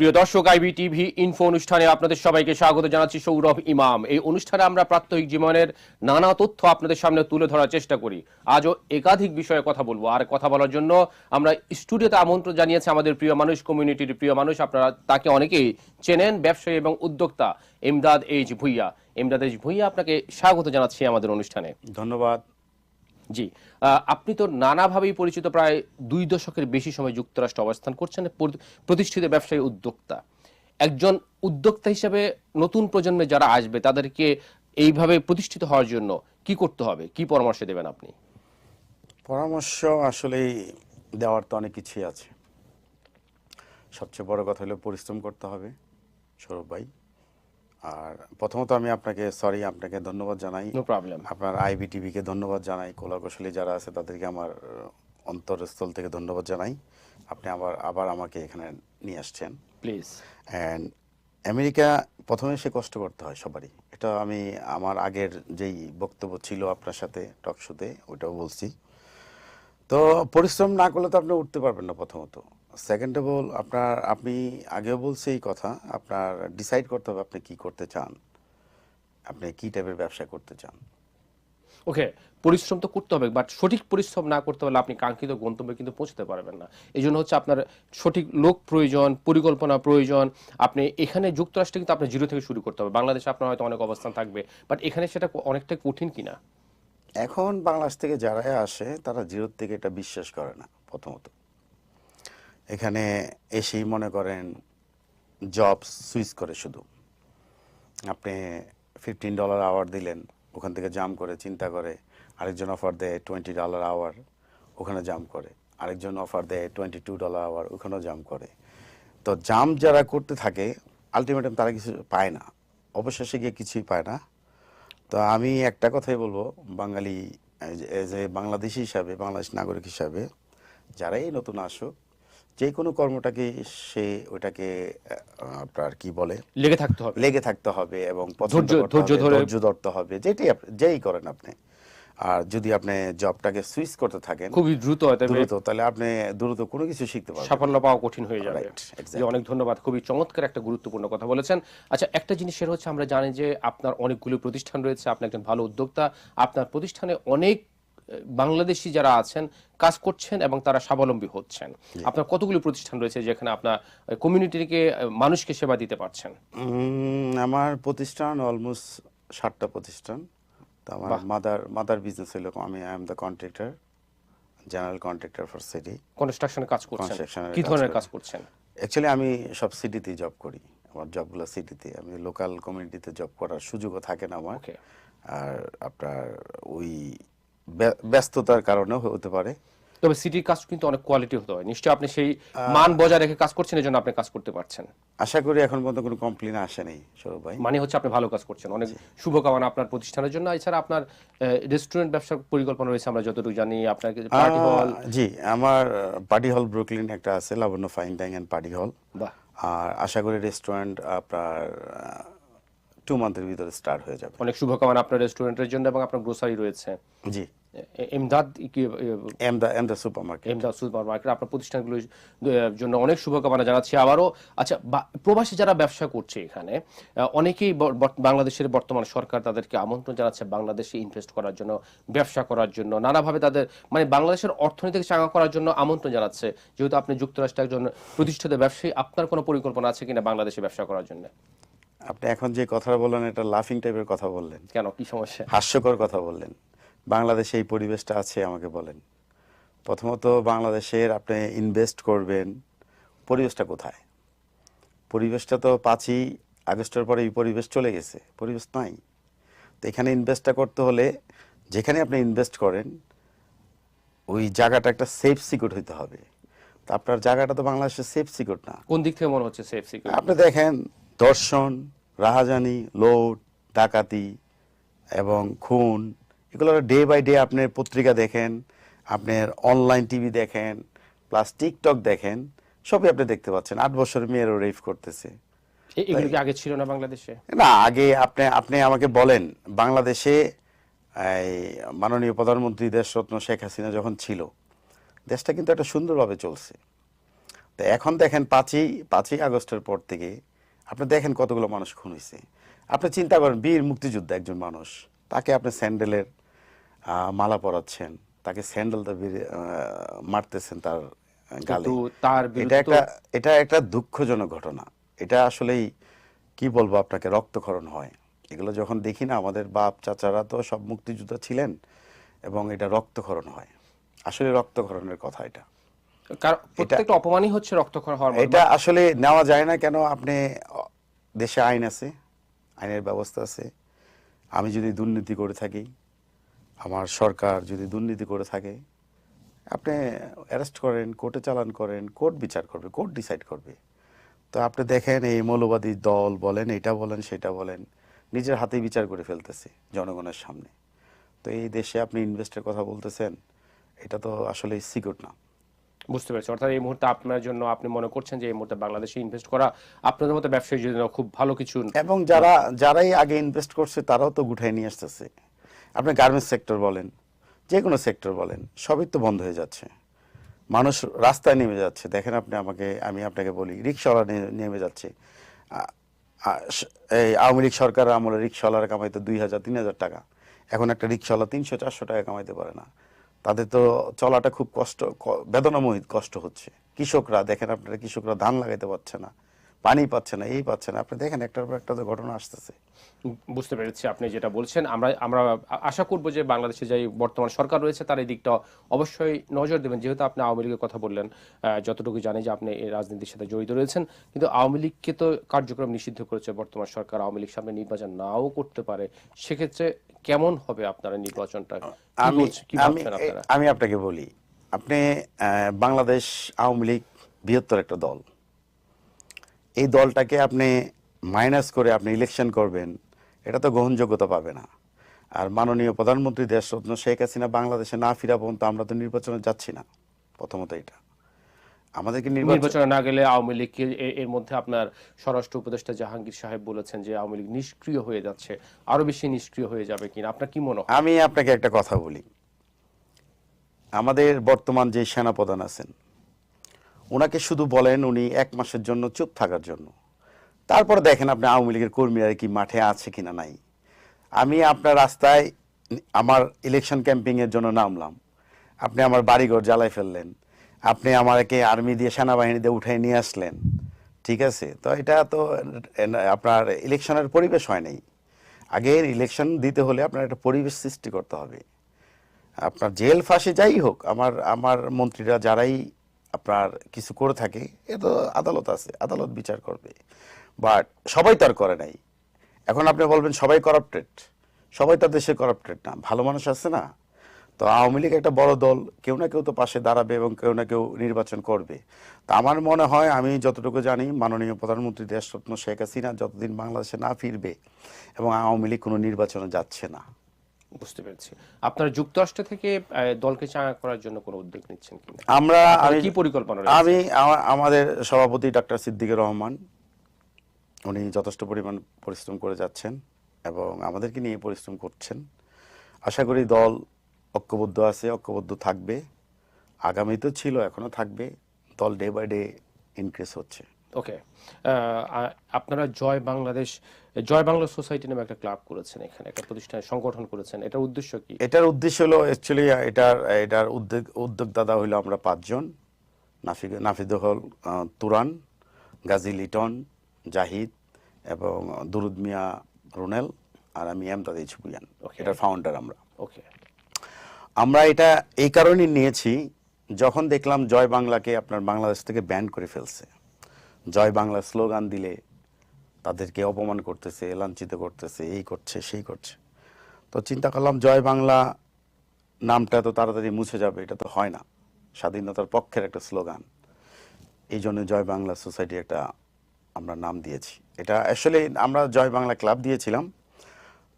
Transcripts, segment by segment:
প্রিয় দর্শক IB TV info অনুষ্ঠানে আপনাদের সবাইকে স্বাগত জানাচ্ছি সৌরভ ইমাম। এই অনুষ্ঠানে আমরা প্রাত্যহিক জীবনের নানা তথ্য আপনাদের সামনে তুলে ধরার চেষ্টা করি। আজও একাধিক বিষয়ে কথা বলব। আর কথা বলার জন্য আমরা স্টুডিওতে আমন্ত্রণ জানিয়েছি আমাদের প্রিয় মানুষ কমিউনিটির প্রিয় মানুষ। আপনারা তাকে অনেকেই চেনেন, ব্যবসায়ী এবং উদ্যোক্তা এমদাদ এইচ ভুইয়া। এমদাদ এইচ ভুইয়া, আপনাকে স্বাগত জানাচ্ছি আমাদের অনুষ্ঠানে। ধন্যবাদ। জি। আপনি তো নানাভাবেই পরিচিত, প্রায় দুই দশকের বেশি সময় যুক্তরাষ্ট্রে অবস্থান করছেন প্রতিষ্ঠিত ব্যবসায়ী উদ্যোক্তা। একজন উদ্যোক্তা হিসেবে নতুন প্রজন্মে যারা আসবে, তাদেরকে এইভাবে প্রতিষ্ঠিত হওয়ার জন্য কি করতে হবে? কি পরামর্শ দেবেন আপনি? পরামর্শ আসলেই দেওয়ার তো অনেক কিছুই আছে। সবচেয়ে বড় কথা হলো পরিশ্রম করতে হবে, সৌরভ ভাই। আর প্রথমত আমি আপনাকে সরি আপনাকে ধন্যবাদ জানাই। নো প্রবলেম আপনার আইবি টিভিকে ধন্যবাদ জানাই কলাকুশলী যারা আছে তাদেরকে আমার অন্তরস্থল থেকে ধন্যবাদ জানাই। আপনি আবার আবার আমাকে এখানে নিয়ে আসছেন। প্লিজ অ্যান্ড আমেরিকা প্রথমে সে কষ্ট করতে হয় সবারই। এটা আমি আমার আগের যেই বক্তব্য ছিল আপনার সাথে টক শোতে ওইটাও বলছি। তো পরিশ্রম না করলে তো আপনি উঠতে পারবেন না প্রথমত। সেকেন্ড অফ অল আপনার আপনি আগেও বলছি এই কথা আপনার ডিসাইড করতে হবে আপনি কি করতে চান আপনি কি টাইপের ব্যবসা করতে চান। ওকে পরিশ্রম তো করতে হবে বাট সঠিক পরিশ্রম না করতে পারলে আপনি কাঙ্ক্ষিত গন্তব্যে কিন্তু পৌঁছতে পারবেন না। এই জন্য হচ্ছে আপনার সঠিক লোক প্রয়োজন পরিকল্পনা প্রয়োজন আপনি এখানে যুক্তরাষ্ট্রে কিন্তু আপনার জিরো থেকে শুরু করতে হবে। বাংলাদেশে আপনার হয়তো অনেক অবস্থান থাকবে বাট এখানে সেটা অনেকটা কঠিন কিনা? এখন বাংলাদেশ থেকে যারাই আসে তারা জিরোর থেকে এটা বিশ্বাস করে না প্রথমত। এখানে এসেই মনে করেন জব সুইচ করে শুধু। আপনি ফিফটিন ডলার আওয়ার দিলেন, ওখান থেকে জাম করে চিন্তা করে, আরেকজন অফার দেয় টোয়েন্টি ডলার আওয়ার ওখানে জাম করে। আরেকজন অফার দেয় টোয়েন্টি টু ডলার আওয়ার ওখানেও জাম করে। তো জাম যারা করতে থাকে আলটিমেটাম তারা কিছু পায় না। অবশেষে গিয়ে কিছুই পায় না। তো আমি একটা কথাই বলব, বাঙালি এ বাংলাদেশি হিসাবে, বাংলাদেশ নাগরিক হিসাবে, যারাই নতুন আসুক যে কোনো কর্মটাকে সে ওইটাকে আহ, আপনার কি বলে? লেগে থাকতে হবে। লেগে থাকতে হবে এবং ধৈর্য- ধরতে হবে যেটাই যেই করেন আপনি। আর যদি আপনি জবটাকে সুইচ করতে থাকেন খুবই দ্রুত দ্রুত তাহলে আপনি দ্রুত কোনো কিছু শিখতে পারবেন। সাফল্য পাওয়া কঠিন হয়ে যাবে। জি, অনেক ধন্যবাদ খুবই চমৎকার একটা গুরুত্বপূর্ণ কথা বলেছেন। আচ্ছা একটা জিনিস সেটা হচ্ছে আমরা জানি যে আপনার অনেকগুলো প্রতিষ্ঠান রয়েছে আপনি একজন ভালো উদ্যোক্তা আপনার প্রতিষ্ঠানে অনেক বাংলাদেশি যারা আছেন কাজ করছেন এবং তারা স্বাবলম্বী হচ্ছেন। আপনার কতগুলো প্রতিষ্ঠান রয়েছে যেখানে আপনার কমিউনিটিকে মানুষকে সেবা দিতে পারছেন? আমার প্রতিষ্ঠান অলমোস্ট ষাটটা প্রতিষ্ঠান। তো আমার মাদার মাদার বিজনেস হলো আমি I am the contractor general contractor for city কনস্ট্রাকশনে কাজ করছেন। কি ধরনের কাজ করছেন? অ্যাকচুয়ালি আমি সব সিটিতেই জব করি আমার জবগুলো সিটিতে আমি লোকাল কমিউনিটিতে জব করার সুযোগও থাকে না আমার। আর আপনার ওই ব্যস্ততার কারণেও হতে পারে। তবে সিটির কাজ কিন্তু অনেক কোয়ালিটি হতে হয়। নিশ্চয়ই আপনি সেই মান বজায় রেখে কাজ করছেন এই জন্য আপনি কাজ করতে পারছেন। আশা করি এখন পর্যন্ত কোনো কমপ্লেন আসেনি সৌরভ ভাই। মানে হচ্ছে আপনি ভালো কাজ করছেন। অনেক শুভকামনা আপনার প্রতিষ্ঠানের জন্য। এছাড়া আপনার রেস্টুরেন্ট ব্যবসার পরিকল্পনা রয়েছে আমরা যতটুকু জানি। আপনার পার্টি হল জি আমার পার্টি হল ব্রুকলিন একটা আছে Labonno fine dining and party hall আর আশা করি রেস্টুরেন্ট আপনার টু মান্থের ভিতরে স্টার্ট হয়ে যাবে। অনেক শুভকামনা আপনার রেস্টুরেন্টের জন্য এবং আপনার গ্রোসারি রয়েছে। জি। এমদাদ কি Emdad Emdad super market Emdad super market আপনার প্রতিষ্ঠানগুলোর জন্য অনেক শুভকামনা জানাচ্ছি আবারও। আচ্ছা প্রবাসী যারা ব্যবসা করছে এখানে অনেকেই বাংলাদেশের বর্তমান সরকার তাদেরকে আমন্ত্রণ জানাচ্ছে বাংলাদেশে ইনভেস্ট করার জন্য ব্যবসা করার জন্য নানাভাবে তাদের মানে বাংলাদেশের অর্থনীতিকে চাঙ্গা করার জন্য আমন্ত্রণ জানাচ্ছে। যেহেতু আপনি যুক্তরাষ্ট্রে একজন প্রতিষ্ঠিত ব্যবসায়ী আপনার কোনো পরিকল্পনা আছে কিনা বাংলাদেশে ব্যবসা করার জন্য? আপনি এখন যে কথাটা বললেন এটা লাফিং টাইপের কথা বললেন। কেন? কি সমস্যা? হাস্যকর কথা বললেন। বাংলাদেশে এই পরিবেশটা আছে আমাকে বলেন। প্রথমত বাংলাদেশের আপনি ইনভেস্ট করবেন পরিবেশটা কোথায়? পরিবেশটা তো পাঁচই আগস্টের পরে এই পরিবেশ চলে গেছে পরিবেশ নাই। তো এখানে ইনভেস্টটা করতে হলে যেখানে আপনি ইনভেস্ট করেন ওই জায়গাটা একটা সেফ সিকিউর হইতে হবে। তো আপনার জায়গাটা তো বাংলাদেশের সেফ সিকিউর না। কোন দিক থেকে মনে হচ্ছে সেফ সিকিউর আপনি দেখেন দর্শন রাহাজানি লোড ডাকাতি এবং খুন এগুলো ডে বাই ডে আপনি পত্রিকা দেখেন আপনার অনলাইন টিভি দেখেন প্লাস টিকটক দেখেন সবই আপনি দেখতে পাচ্ছেন। আট বছরের মেয়েরও রেফ করতেছে। এগুলো কি আগে ছিল না বাংলাদেশে? না আগে আপনি আপনি আমাকে বলেন বাংলাদেশে মাননীয় প্রধানমন্ত্রী দেশরত্ন শেখ হাসিনা যখন ছিল দেশটা কিন্তু একটা সুন্দরভাবে চলছে। তো এখন দেখেন পাঁচই পাঁচই আগস্টের পর থেকে আপনি দেখেন কতগুলো মানুষ খুন হয়েছে আপনি চিন্তা করেন বীর মুক্তিযোদ্ধা একজন মানুষ তাকে আপনি স্যান্ডেলের মালা পরাচ্ছেন। তাকে স্যান্ডেল মারতেছেন তার গালে। তার এটা একটা এটা একটা দুঃখজনক ঘটনা। এটা আসলেই কি বলব আপনাকে রক্তক্ষরণ হয়। এগুলো যখন দেখি না আমাদের বাপ চাচারা তো সব মুক্তিযোদ্ধা ছিলেন এবং এটা রক্তক্ষরণ হয়। আসলে রক্তক্ষরণের কথা এটা। প্রত্যেকটা অপমানই হচ্ছে রক্তক্ষরণ হওয়ার এটা আসলে নেওয়া যায় না কেন? আপনি দেশে আইন আছে আইনের ব্যবস্থা আছে। আমি যদি দুর্নীতি করে থাকি আমার সরকার যদি দুর্নীতি করে থাকে আপনি অ্যারেস্ট করেন কোর্টে চালান করেন কোর্ট বিচার করবে কোর্ট ডিসাইড করবে। তো আপনি দেখেন এই মৌলবাদী দল বলেন এটা বলেন সেটা বলেন নিজের হাতে বিচার করে ফেলতেছে জনগণের সামনে। তো এই দেশে আপনি ইনভেস্টের কথা বলতেছেন এটা তো আসলে সিকিউর না। বুঝতে পেরেছি। অর্থাৎ এই মুহূর্তে আপনার জন্য আপনি মনে করছেন যে এই মুহূর্তে বাংলাদেশে ইনভেস্ট করা আপনাদের মতো ব্যবসায়ীর জন্য খুব ভালো কিছু এবং যারা যারাই আগে ইনভেস্ট করছে তারাও তো গুঠাই নিয়ে আসতেছে। আপনি গার্মেন্টস সেক্টর বলেন যে কোনো সেক্টর বলেন, সবই তো বন্ধ হয়ে যাচ্ছে। মানুষ রাস্তায় নেমে যাচ্ছে। দেখেন আপনি আমাকে, আমি আপনাকে বলি, রিক্সাওয়ালা নেমে যাচ্ছে। এই আওয়ামী লীগ সরকার আমলে রিক্সাওয়ালারা কামাইতো দুই হাজার, তিন হাজার টাকা। এখন একটা রিক্সাওয়ালা তিনশো, চারশো টাকা কামাইতে পারে না। তাদের তো চলাটা খুব কষ্ট বেদনাময় কষ্ট হচ্ছে। কৃষকরা, দেখেন আপনারা কৃষকরা ধান লাগাইতে পারছে না। পানি পাচ্ছে না এই পাচ্ছে না। আপনি দেখেন একটার পর একটা তো ঘটনা আসতেছে। বুঝতে পেরেছি আপনি যেটা বলছেন। আমরা আমরা আশা করব যে বাংলাদেশে যে বর্তমান সরকার রয়েছে তার এই দিকটা অবশ্যই নজর দেবেন। যেহেতু আপনি আওয়ামী লীগের কথা বললেন যতটুকু জানি যে আপনি এই রাজনীতির সাথে জড়িত রয়েছেন। কিন্তু আওয়ামী লীগকে তো কার্যক্রম নিষিদ্ধ করেছে বর্তমান সরকার। আওয়ামী লীগ সামনে নির্বাচন নাও করতে পারে। সেক্ষেত্রে কেমন হবে আপনারা নির্বাচনটা? আমি আপনাকে বলি আপনি আহ, বাংলাদেশ আওয়ামী লীগ বৃহত্তর একটা দল। এই দলটাকে আপনি মাইনাস করে আপনি ইলেকশন করবেন এটা তো গ্রহণযোগ্যতা পাবে না। আর মাননীয় প্রধানমন্ত্রী দেশরত্ন শেখ হাসিনা বাংলাদেশে না ফিরা পর্যন্ত আমরা তো নির্বাচনে যাচ্ছি না প্রথমত এটা। আমাদেরকে নির্বাচনে না গেলে আওয়ামী লীগকে এর মধ্যে আপনার স্বরাষ্ট্র উপদেষ্টা জাহাঙ্গীর সাহেব বলেছেন যে আওয়ামী লীগ নিষ্ক্রিয় হয়ে যাচ্ছে আরও বেশি নিষ্ক্রিয় হয়ে যাবে কিনা আপনার কি মনে হয়? আমি আপনাকে একটা কথা বলি। আমাদের বর্তমান যে সেনাপ্রধান আছেন ওনাকে শুধু বলেন উনি এক মাসের জন্য চুপ থাকার জন্য। তারপরে দেখেন আপনি আওয়ামী লীগের কর্মীরা কি মাঠে আছে কিনা নাই। আমি আপনার রাস্তায় আমার ইলেকশন ক্যাম্পিংয়ের জন্য নামলাম। আপনি আমার বাড়িঘর জ্বালাই ফেললেন। আপনি আমাকে আর্মি দিয়ে সেনাবাহিনী দিয়ে উঠাই নিয়ে আসলেন। ঠিক আছে? তো এটা তো আপনার ইলেকশনের পরিবেশ হয় নাই। আগে ইলেকশন দিতে হলে আপনার একটা পরিবেশ সৃষ্টি করতে হবে। আপনার জেল ফাঁসি যাই হোক, আমার আমার মন্ত্রীরা যারাই আপনার কিছু করে থাকে, এ তো আদালত আছে, আদালত বিচার করবে। বাট সবাই তো আর করে নাই। এখন আপনি বলবেন সবাই করাপ্টেড সবাই তার দেশে করাপ্টেড না, ভালো মানুষ আছে না? তো আওয়ামী লীগ একটা বড় দল, কেউ না কেউ তো পাশে দাঁড়াবে এবং কেউ না কেউ নির্বাচন করবে। তা আমার মনে হয়, আমি যতটুকু জানি, মাননীয় প্রধানমন্ত্রী দেশরত্ন শেখ হাসিনা যতদিন বাংলাদেশে না ফিরবে এবং আওয়ামী লীগ কোনো নির্বাচনে যাচ্ছে না। বুঝতে পেরেছি। আপনারা যুক্তরাষ্ট্র থেকে দলকে চাঙা করার জন্য কোনো উদ্যোগ নিচ্ছেন কিনা আমরা আমি কি পরিকল্পনা আমি আমাদের সভাপতি ডাক্তার সিদ্দিকুর রহমান উনি যথেষ্ট পরিমাণ পরিশ্রম করে যাচ্ছেন এবং আমাদেরকে নিয়ে পরিশ্রম করছেন। আশা করি দল ঐক্যবদ্ধ আছে ঐক্যবদ্ধ থাকবে। আগামীতেও ছিল এখনও থাকবে। দল ডে বাই ডে ইনক্রিজ হচ্ছে। ওকে আপনারা জয় বাংলাদেশ জয় বাংলা সোসাইটি নামে একটা ক্লাব করেছেন এখানে একটা প্রতিষ্ঠান সংগঠন করেছেন। এটার উদ্দেশ্য কি? এটার উদ্দেশ্য হলো অ্যাকচুয়ালি এটার এটার উদ্যোগ উদ্যোগদাতা হইল আমরা পাঁচজন। নাফিক নাফিদুল হল তুরান গাজী লিটন জাহিদ এবং দুরুদ মিয়া রুনেল আর আমি এমদাদ Okay. এটার ফাউন্ডার আমরা। ওকে আমরা এটা এই কারণেই নিয়েছি যখন দেখলাম জয় বাংলাকে আপনার বাংলাদেশ থেকে ব্যান করে ফেলছে। জয় বাংলা স্লোগান দিলে তাদেরকে অপমান করতেছে, লাঞ্ছিত করতেছে, এই করছে, সেই করছে। তো চিন্তা করলাম, জয় বাংলা নামটা তো তাড়াতাড়ি মুছে যাবে, এটা তো হয় না। স্বাধীনতার পক্ষের একটা স্লোগান। এই জন্য জয় বাংলা সোসাইটি একটা আমরা নাম দিয়েছি। এটা আসলে আমরা জয় বাংলা ক্লাব দিয়েছিলাম।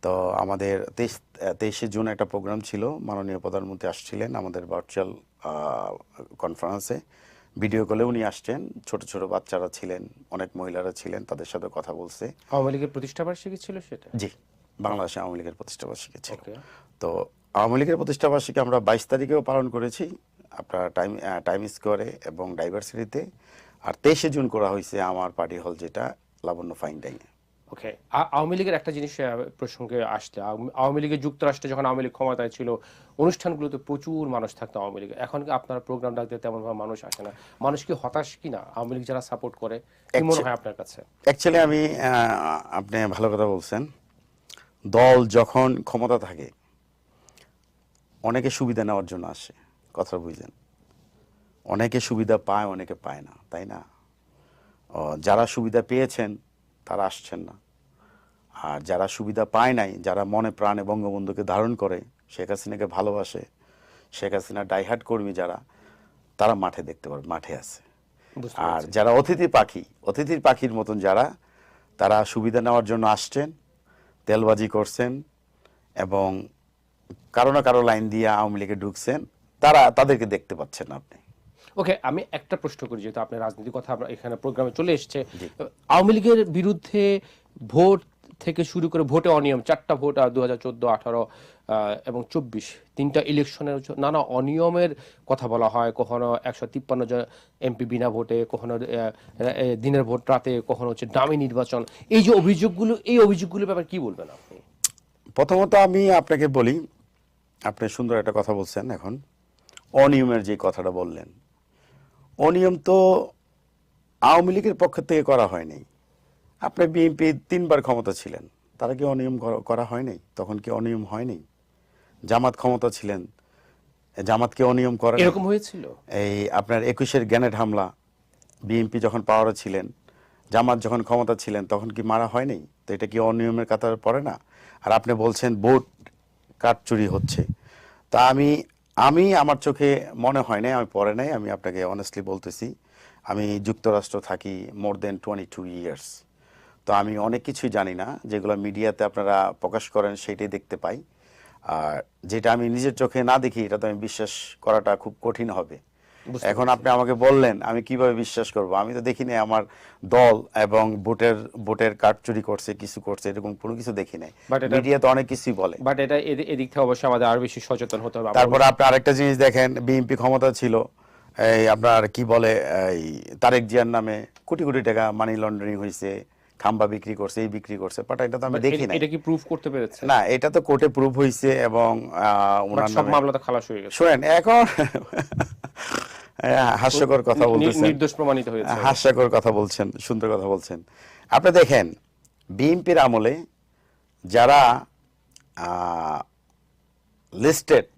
তো আমাদের তেইশ, তেইশে জুন একটা প্রোগ্রাম ছিল। মাননীয় প্রধানমন্ত্রী আসছিলেন আমাদের ভার্চুয়াল কনফারেন্সে ভিডিও কলে উনি আসছেন। ছোট ছোট বাচ্চারা ছিলেন অনেক মহিলারা ছিলেন তাদের সাথে কথা বলছে। আওয়ামী লীগের প্রতিষ্ঠা বার্ষিকী ছিল সেটা? জি বাংলাদেশে আওয়ামী লীগের প্রতিষ্ঠাবার্ষিকী ছিল। তো আওয়ামী লীগের প্রতিষ্ঠাবার্ষিকী আমরা বাইশ তারিখেও পালন করেছি। আপনার টাইম টাইম স্কোয়ারে এবং ডাইভার্সিটিতে। আর তেইশে জুন করা হয়েছে আমার পার্টি হল যেটা লাবণ্য ফাইন ডাইনে। ওকে আওয়ামী লীগের একটা জিনিস প্রসঙ্গে আসছে। আওয়ামী- লীগের যুক্তরাষ্ট্রে যখন আওয়ামী লীগ ক্ষমতায় ছিল অনুষ্ঠানগুলোতে প্রচুর মানুষ থাকতো আওয়ামী লীগ। এখন কি আপনারা প্রোগ্রাম ডাকতে তেমন ভাবে মানুষ আসে না? মানুষ কি হতাশ কিনা? আওয়ামী লীগ যারা সাপোর্ট করে কি মনে হয় আপনার কাছে? অ্যাকচুয়ালি আমি আপনি ভালো কথা বলছেন। দল যখন ক্ষমতা থাকে অনেকে সুবিধা নেওয়ার জন্য আসে কথা বুঝলেন। অনেকে সুবিধা পায় অনেকে পায় না তাই না? যারা সুবিধা পেয়েছেন তারা আসছেন না। আর যারা সুবিধা পায় নাই যারা মনে প্রাণে বঙ্গবন্ধুকে ধারণ করে শেখ হাসিনাকে ভালোবাসে শেখ হাসিনা ডাইহার্ট কর্মী যারা তারা মাঠে দেখতে পারবে মাঠে আছে। আর যারা অতিথি পাখি অতিথির পাখির মতন যারা তারা সুবিধা নেওয়ার জন্য আসছেন তেলবাজি করছেন এবং কারও না কারও লাইন দিয়ে আওয়ামী লীগে ঢুকছেন তারা তাদেরকে দেখতে পাচ্ছেন আপনি। ওকে আমি একটা প্রশ্ন করি যেহেতু আপনার রাজনীতির কথা এখানে প্রোগ্রামে চলে এসেছে। আওয়ামী লীগের বিরুদ্ধে ভোট থেকে শুরু করে ভোটে অনিয়ম চারটা ভোট দু হাজার চোদ্দ আঠারো এবং চব্বিশ তিনটা ইলেকশনের নানা অনিয়মের কথা বলা হয়। কখনো একশো তিপ্পান্ন জন এমপি বিনা ভোটে কখনো দিনের ভোট রাতে কখনো হচ্ছে ডামি নির্বাচন। এই যে অভিযোগগুলো এই অভিযোগগুলোর ব্যাপারে কি বলবেন আপনি? প্রথমত আমি আপনাকে বলি আপনি সুন্দর একটা কথা বলছেন এখন। অনিয়মের যে কথাটা বললেন অনিয়ম তো আওয়ামী লীগের পক্ষ থেকে করা হয়নি। আপনি বিএনপি তিনবার ক্ষমতা ছিলেন তারা কি অনিয়ম করা- হয়নি তখন কি অনিয়ম হয়নি? জামাত ক্ষমতা ছিলেন জামাতকে অনিয়ম করা এরকম হয়েছিল? এই আপনার একুশের গ্যানেট হামলা বিএনপি যখন পাওয়ারে ছিলেন জামাত যখন ক্ষমতা ছিলেন তখন কি মারা হয়নি? তো এটা কি অনিয়মের কাতার পড়ে না? আর আপনি বলছেন ভোট কাট চুরি হচ্ছে। তা আমি আমি আমার চোখে মনে হয় নাই, আমি পরে নাই, আমি আপনাকে অনেস্টলি বলতেছি, আমি যুক্তরাষ্ট্র থাকি more than twenty two years তো আমি অনেক কিছুই জানি না, যেগুলো মিডিয়াতে আপনারা প্রকাশ করেন সেটাই দেখতে পাই। আর যেটা আমি নিজের চোখে না দেখি, এটা তো আমি বিশ্বাস করাটা খুব কঠিন হবে। এখন আপনি আমাকে বললেন আমি কীভাবে বিশ্বাস করব? আমি তো দেখিনি আমার দল এবং ভোটের ভোটের কার্ড চুরি করছে কিছু করছে এরকম কোনো কিছু দেখি নাই। মিডিয়া তো অনেক কিছুই বলে। বাট এটা এদিক থেকে অবশ্যই আমাদের আরও বেশি সচেতন হতে হবে। তারপরে আপনি আরেকটা জিনিস দেখেন বিএনপি ক্ষমতা ছিল এই আপনার কি বলে এই তারেক জিয়ার নামে কোটি কোটি টাকা মানি লন্ডারিং হয়েছে খাম্বা বিক্রি করছে এই বিক্রি করছে বাট এটা তো আমি দেখি এটা- নাই। এটা কি প্রুফ করতে পেরেছে? না এটা তো কোর্টে প্রুফ হয়েছে এবং ওনার সব মামলা তো খালাস হয়ে গেছে। শোনেন এখন হাস্যকর কথা বলতেছেন। নির্দোষ প্রমাণিত হয়েছে। হাস্যকর কথা বলছেন সুন্দর কথা বলছেন। আপনি দেখেন বিএনপির আমলে যারা লিস্টেড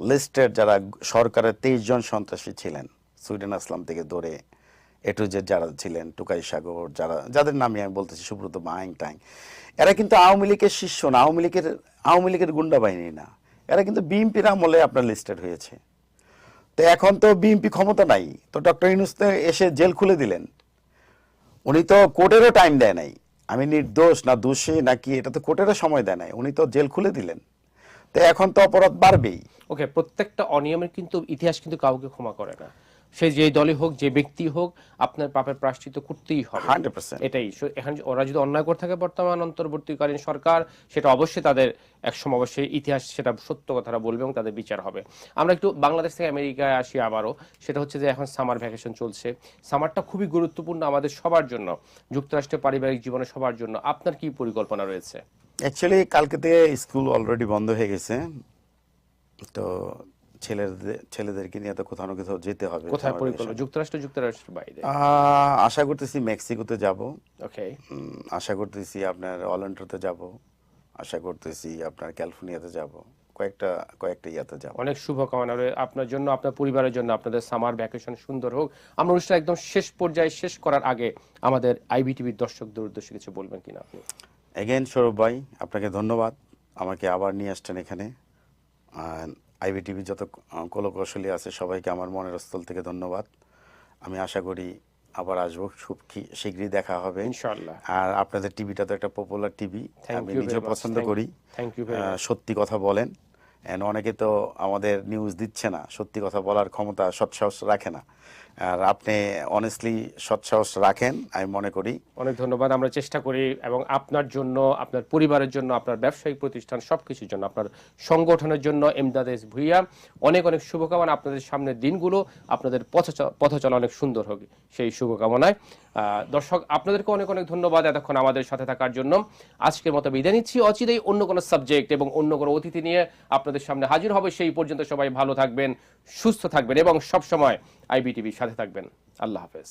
লিস্টেড যারা সরকারের তেইশ জন সন্ত্রাসী ছিলেন সুইডেন আসলাম থেকে ধরে এ টু জেড যারা ছিলেন টুকাই সাগর যারা যাদের নামে আমি বলতেছি সুব্রত মাইং টাইং এরা কিন্তু আওয়ামী লীগের শিষ্য না আওয়ামী লীগের আওয়ামী লীগের গুন্ডা বাহিনী না। এরা কিন্তু বিএনপির আমলে আপনার লিস্টেড হয়েছে। তো এখন তো বিএনপি ক্ষমতা নাই। তো ডক্টর ইউনুস এসে জেল খুলে দিলেন। উনি তো কোর্টেরও টাইম দেয় নাই। আমি নির্দোষ না দোষী নাকি এটা তো কোর্টেরও সময় দেয় নাই। উনি তো জেল খুলে দিলেন। তো এখন তো অপরাধ বাড়বেই। ওকে, প্রত্যেকটা অনিয়মের কিন্তু ইতিহাস কিন্তু কাউকে ক্ষমা করে না। সে যে দলই হোক যে ব্যক্তি হোক আপনার পাপের প্রাশ্চিত করতেই হবে। এটাই। এখন ওরা যদি অন্যায় করে থাকে বর্তমান অন্তর্বর্তীকালীন সরকার সেটা অবশ্যই তাদের একসময় অবশ্যই ইতিহাস সেটা সত্য কথাটা বলবে এবং তাদের বিচার হবে। আমরা একটু বাংলাদেশ থেকে আমেরিকায় আসি আবারও। সেটা হচ্ছে যে এখন সামার ভ্যাকেশন চলছে। সামারটা খুবই গুরুত্বপূর্ণ আমাদের সবার জন্য যুক্তরাষ্ট্রের পারিবারিক জীবনে সবার জন্য। আপনার কি পরিকল্পনা রয়েছে? অ্যাকচুয়ালি কালকে থেকে স্কুল অলরেডি বন্ধ হয়ে গেছে। তো ছেলেদের ছেলেদেরকে নিয়ে তো কোথাও না কোথাও যেতে হবে কোথায় পরিকল্পনা। যুক্তরাষ্ট্র যুক্তরাষ্ট্রের বাইরে? আশা করতেছি মেক্সিকোতে যাব। ওকে আশা করতেছি আপনার অলেন্টোতে যাব। আশা করতেছি আপনার ক্যালিফোর্নিয়াতে যাব। কয়েকটা কয়েকটা ইয়াতে যাব। অনেক শুভকামনা রয়ে আপনার জন্য আপনার পরিবারের জন্য আপনাদের সামার ভ্যাকেশন সুন্দর হোক। আমরা অনুষ্ঠান একদম শেষ পর্যায়ে শেষ করার আগে আমাদের আইবিটিভির দর্শকদের উদ্দেশ্যে কিছু বলবেন কিনা আপনি? এগেন সৌরভ ভাই আপনাকে ধন্যবাদ। আমাকে আবার নিয়ে আসছেন এখানে। আইবিটিভি যত কলকৌশলী আছে সবাইকে আমার মনের স্থল থেকে ধন্যবাদ। আমি আশা করি আবার আসব খুব শীঘ্রই দেখা হবে। ইনশাআল্লাহ। আর আপনাদের টিভিটা তো একটা পপুলার টিভি। আমি নিজেও পছন্দ করি. সত্যি কথা বলেন। এন্ড অনেকে তো আমাদের নিউজ দিচ্ছে না। সত্যি কথা বলার ক্ষমতা সৎসাহস রাখে না। আর আপনি অনেস্টলি সৎসাহস রাখেন, আমি মনে করি। অনেক ধন্যবাদ। আমরা চেষ্টা করি এবং আপনার জন্য, আপনার পরিবারের জন্য, আপনার ব্যবসায়িক প্রতিষ্ঠান সব কিছুর জন্য, আপনার সংগঠনের জন্য এমদাদেশ ভুইয়া অনেক অনেক শুভকামনা। আপনাদের সামনের দিনগুলো, আপনাদের পথ চলা অনেক সুন্দর হোক সেই শুভকামনায়। দর্শক, আপনাদেরকে অনেক অনেক ধন্যবাদ এতক্ষণ আমাদের সাথে থাকার জন্য। আজকের মতো বিদায় নিচ্ছি। অচিরেই অন্য কোনো সাবজেক্ট এবং অন্য কোনো অতিথি নিয়ে আপনাদের সামনে হাজির হবে। সেই পর্যন্ত সবাই ভালো থাকবেন, সুস্থ থাকবেন এবং সবসময় আইবিটিভির সাথে থাকবেন। আল্লাহ হাফেজ।